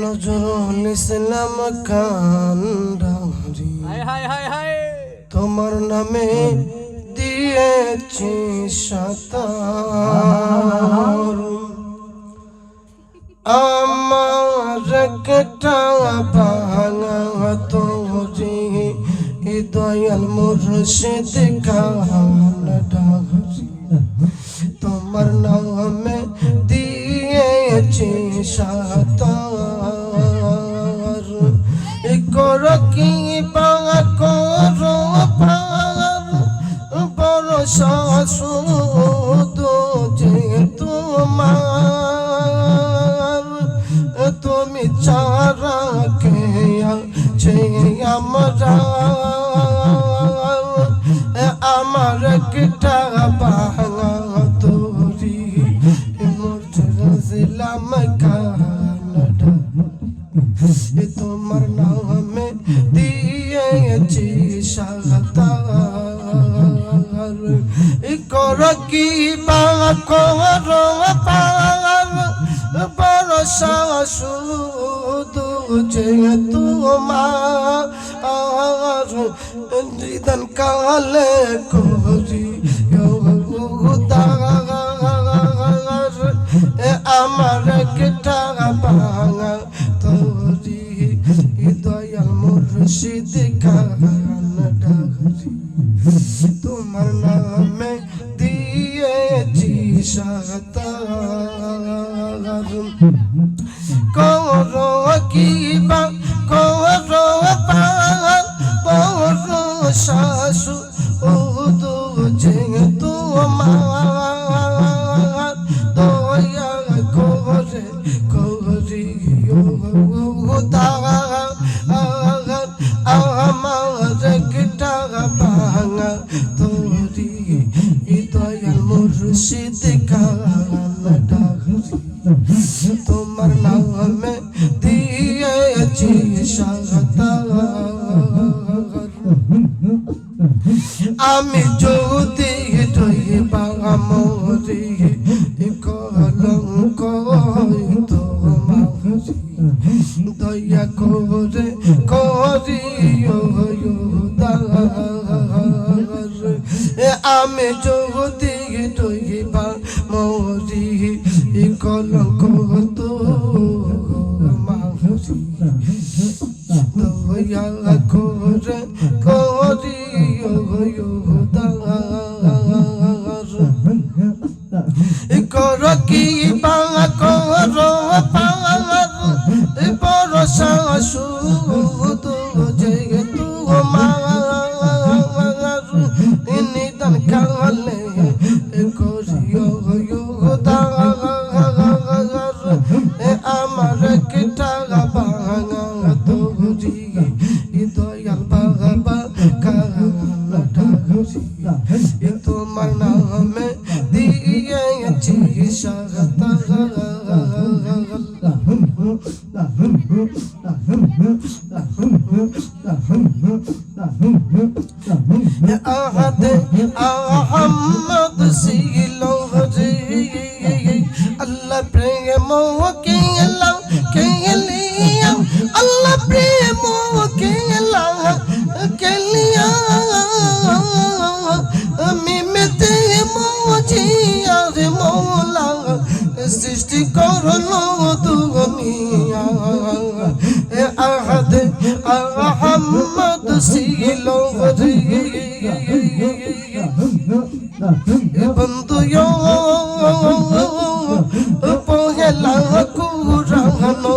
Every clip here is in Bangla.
নজরুল ইসলাম কান্ডারি তোমার নামে দিয়েছি সাতার। আমার একটা ভাঙা তোরে দয়াল মুর্শিদ কান্ডারি তোমার নামে দিয়েছি আমি যদি করে করিও কর কি বা কর পার ভাঙা তোরি দয়াল বাবা কালাটারি তোমার নামে দিয়েছি আহাদে আহম্মদ ছিল প্রেম কে এলাম কে লিয়া মিমেতে মজিয়া রে মৌলা সৃষ্টি করল দুনিয়া আহাদ আহম্মদ রে বন্ধু পহেলা কুরানো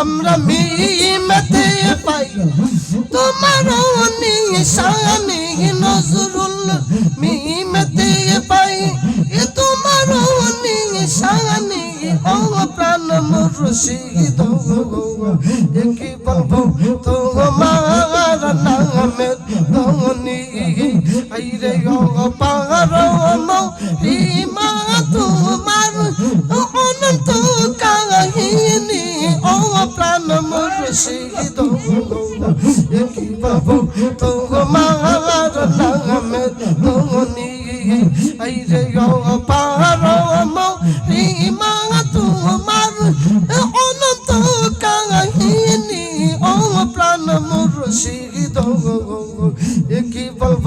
আমরা মিমেতে পাই। তোমার নিশানি নজরুল মিমেতে পাই। এ তোমার নিশানি ও প্রাণ মুর্শিদ। কি রে মা তোমার অনন্ত কাহিনী, ও প্রাণ মুর্শিদ। কি বাবু, তোমার নামে তুমি এই রে পার রে মা তোমার অনন্ত কাহিনী, ও প্রাণ মুর্শিদ। কি বলব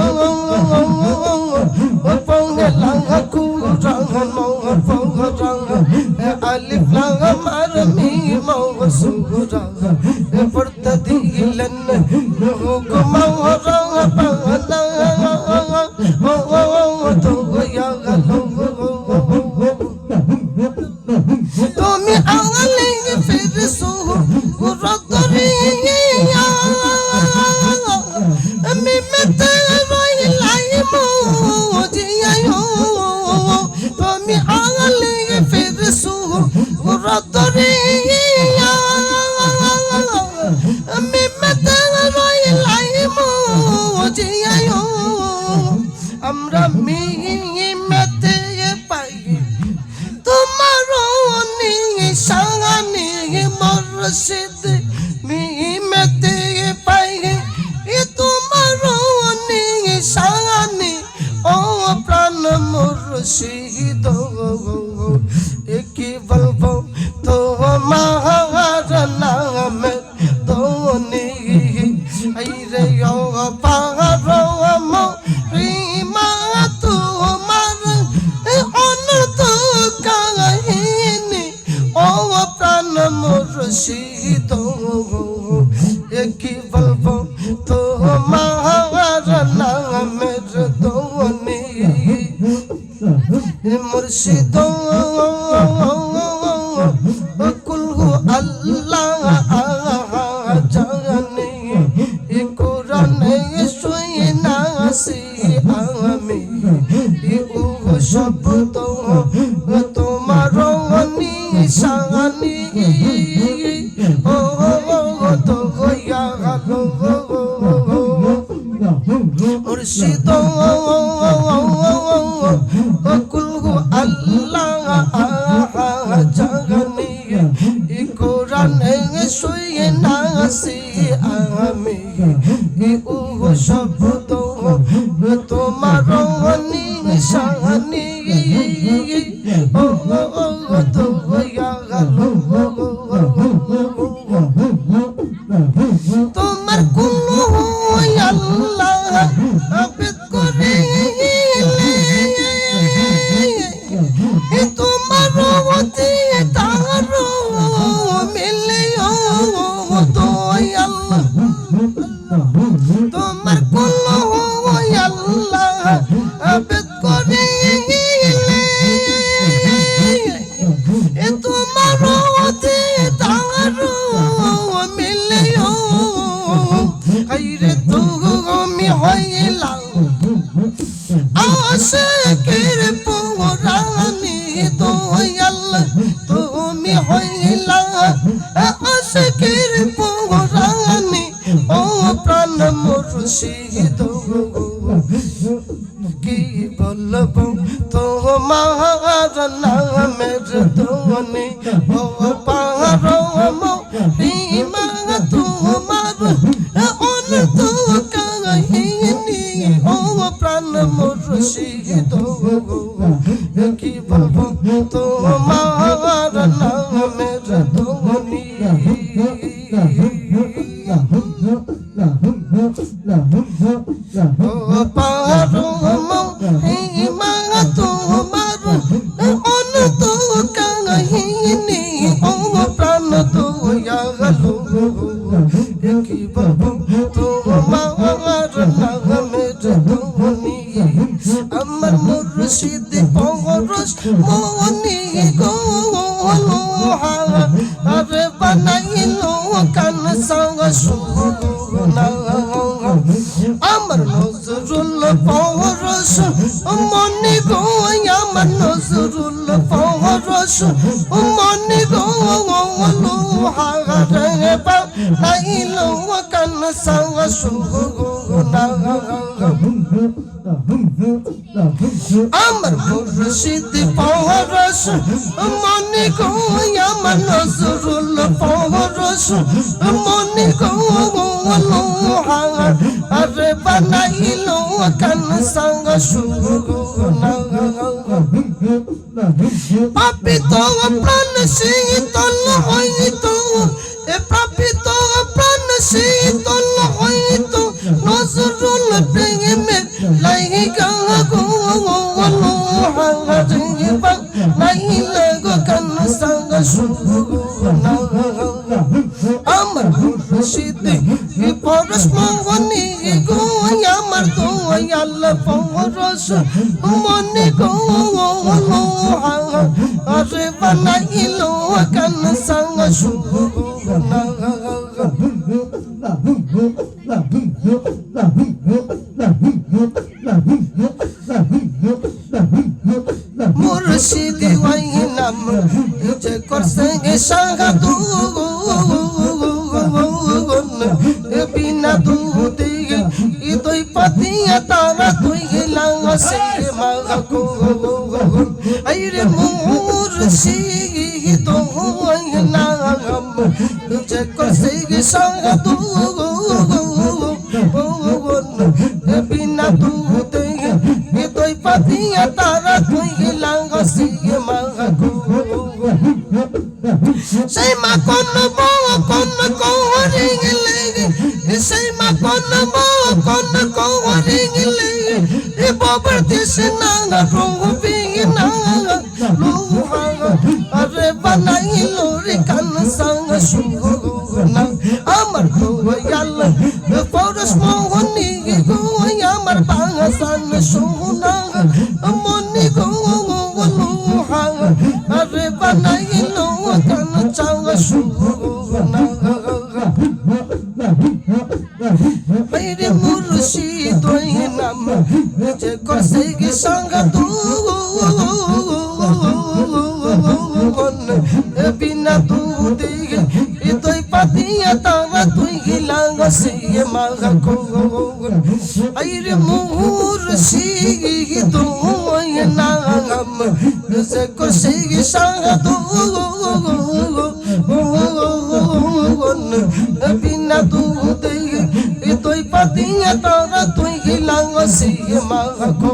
said the মুর্শিদ কি বলব, তোমার নামের দোনি মুর্শিদ, কুলহু আল্লাহ জানি কুরানে শুই নাসি আমি। সব তো তোমার নিশান। oh, কি বলব তোমার নামের ধ্বনি। ও পারম হিমা তোমার অন তো কাহিনী ও প্রাণ মুর্শিদ কি বলব তোমার আমার মুর্শিদ পরশ মনি গো আরে বানাইলো কান সঙ্গ সুনা আমার নজরুল পরশ, মনি গো আমার নজরুল পরশ, মনি গো হারে বানাইলো কান সঙ্গ সুনা আমার মুর্শিদ পরশ, মনে গো আমার নজরুল পরশ, মনে গো আরে বানাইলো কান সঙ্গ সুগুনা পাপিত প্রাণ শীতল হইত এ পাপিত প্রাণ শীতল হইত নজরুল প্রেমে লাইগা গো লাইলা গো কান সঙ্গ সুগুনা আমার মুর্শিদ পরশ মোহনী গো আমার দয়াল পরশ মনে গো আরে বানাইলো কান সঙ্গ সুগুনা মুর্শিদ ওই নাম যে করছে গে সাগাদু মাগো আইরে মুর্শিদ ওই নাম। যে গে সাগাদু বিনা দুধে দুই পাতিয়া তারা তুই গেলাম সে মাগো। সেই মা কোন বউ, কোন কৌরি গেলে? সেই মা কোন বউ, কোন এ বাবার দেশ না রূপি না লোহা আরে বানাইলো রে কান সঙ্গ সুগনা আমার দয়াল পরশ মোহনী গো আমার বাগাসান সোনা মনি গো লোহা আরে বানাইলো কান সঙ্গ মেরে মুর্শিদ ওই নাম যে করছে কি সঙ্গ তু বিনা তু তুই পাতিয়া তারা তুই গিলাঙ্গ সে মাগা কো আইরে মুর্শিদ ওই নাম যে করছে কি সঙ্গ তু বিনা তু দিগে তুই পাতিয়া তারা তুই গিলাঙ্গ সে মাগো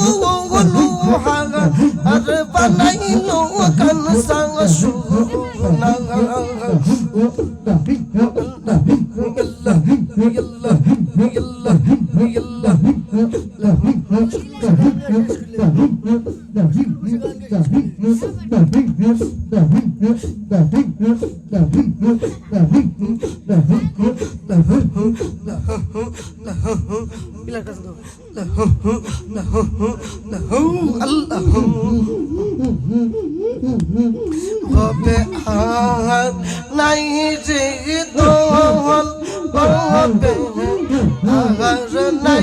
হবে আর নাই যে দোহন হবে আর